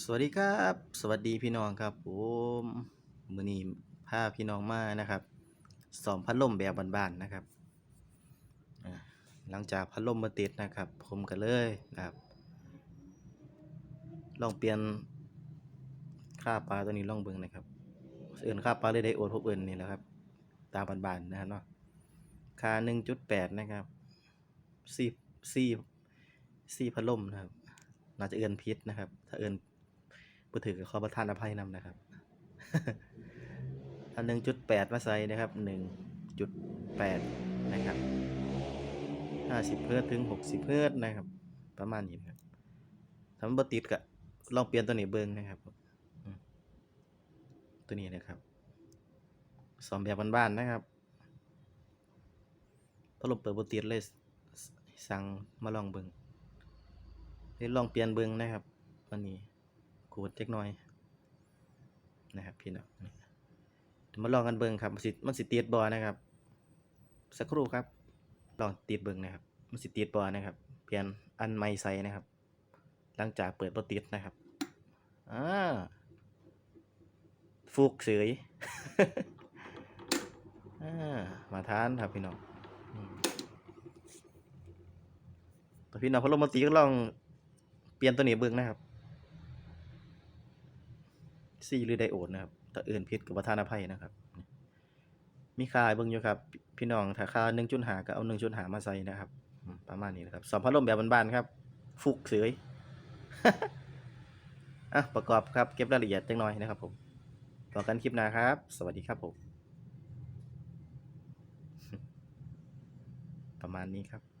สวัสดีครับ สวัสดีพี่น้องครับผมมือนี้พาพี่น้องมานะครับสอมพัดลมแบบบ้านๆนะครับหลังจากพัดลมมาติดนะครับ ผมก็เลยนะครับ ลองเปลี่ยนค่าปลาตัวนี้ลองเบิ่งนะครับเอื่นค่าปลาเลยได้โอดพบเอื่นนี่แหละครับ ตามบ้านๆนะครับเนาะค่า 1.8 นะครับสี่สี่สี่พัดลมนะครับน่าจะเอื่นพิษนะครับ ถ้าเอื่น บ่ถือกับขอประทานอภัยนำนะครับ อันหนึ่งจุดแปดมาใส่นะครับหนึ่งจุดแปดนะครับห้าสิบเฮิรตซ์ถึงหกสิบเฮิรตซ์นะครับ ประมาณนี้นะครับถ้ามัติดก็ลองเปลี่ยนตัวนี้เบิ่งนะครับ ตัวนี้นะครับสอมแบบบ้านๆนะครับพัดลมเปิดบ่ติดเลยสั่งมาลองเบิ่งเดี๋ยลองเปลี่ยนเบิ่งนะครับวันนี้ ขูดจักหน่อยนะครับพี่น้องมาลองกันเบิ่งครับมันสิมันสิติดบ่นะครับ สักครู่ครับ ลองติดเบิ่งนะครับ มันสิติดบ่นะครับ เปลี่ยนอันใหม่ใส่นะครับ หลังจากเปิดบ่ติดนะครับอ่าฟุกเสยมาทานครับพี่น้องอืมแต่พี่น้องพอลงมาตีก็ลองเปลี่ยนตัวนี้เบิ่งนะครับ ซีหรือไดโอดนะครับถ้าอื่นผิดกับประธานอภัยนะครับ มีค่าเบิ่งอยู่ครับ พี่น้องถ้าค่า1.5ก็เอา1.5มาใส่นะครับ ประมาณนี้นะครับสอนพัดลมแบบบ้านๆครับ ฟุกเสยอะประกอบครับเก็บรายละเอียดจังหน่อยนะครับผมต่อกันคลิปหน้าครับ สวัสดีครับผม ประมาณนี้ครับ